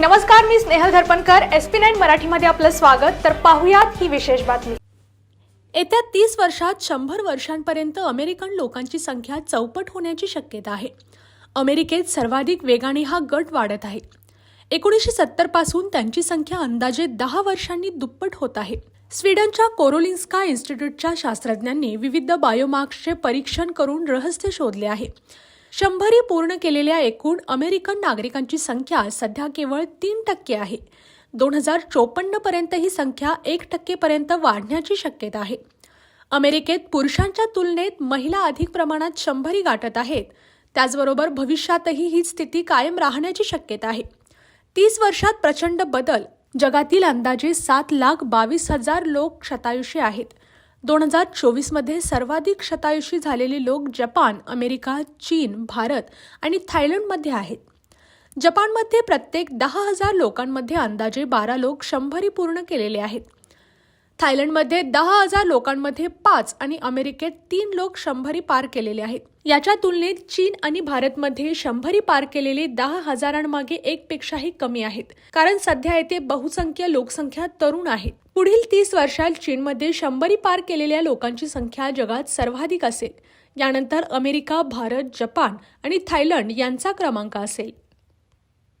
नमस्कार मी Snehal Dharpankar. S P nine मराठीमध्ये आपलं स्वागत. तर पाहुयात ही विशेष बातमी. येत्या तीस वर्षात शंभर वर्षांपर्यंत अमेरिकन लोकांची संख्या चौपट होण्याची शक्यता आहे. अमेरिकेत सर्वाधिक वेगाने हा गट वाढत आहे. एकोणीसशे सत्तरपासून त्यांची संख्या अंदाजे दहा वर्षांनी दुप्पट होत आहे. स्वीडनच्या कोरोलिन्स्का इन्स्टिट्यूटच्या शास्त्रज्ञांनी विविध बायोमार्क्सचे परीक्षण करून रहस्य शोधले आहे. शंभरी पूर्ण केलेल्या एकूण अमेरिकन नागरिकांची संख्या सध्या केवळ तीन टक्के आहे. दोन हजार चोपन्न पर्यंत ही संख्या एक टक्केपर्यंत वाढण्याची शक्यता आहे. अमेरिकेत पुरुषांच्या तुलनेत महिला अधिक प्रमाणात शंभरी गाठत आहेत. त्याचबरोबर भविष्यातही ही स्थिती कायम राहण्याची शक्यता आहे. तीस वर्षात प्रचंड बदल. जगातील अंदाजे सात लाख बावीस हजार लोक शतायुषी आहेत. दोन हजार चोवीसमध्ये सर्वाधिक शतायुषी झालेले लोक जपान अमेरिका चीन भारत आणि थायलंडमध्ये आहेत. जपानमध्ये प्रत्येक दहा हजार लोकांमध्ये अंदाजे बारा लोक शंभरी पूर्ण केलेले आहेत. थायलंडमध्ये दहा हजार लोकांमध्ये पाच आणि अमेरिकेत तीन लोक शंभरी पार केलेले आहेत. याच्या तुलनेत चीन आणि भारतमध्ये शंभरी पार केलेले दहा हजारांमागे एक पेक्षाही कमी आहेत. कारण सध्या येथे बहुसंख्य लोकसंख्या तरुण आहे पुढील तीस वर्षात चीनमध्ये शंभरी पार केलेल्या लोकांची संख्या जगात सर्वाधिक असेल. यानंतर अमेरिका भारत जपान आणि थायलंड यांचा क्रमांक असेल.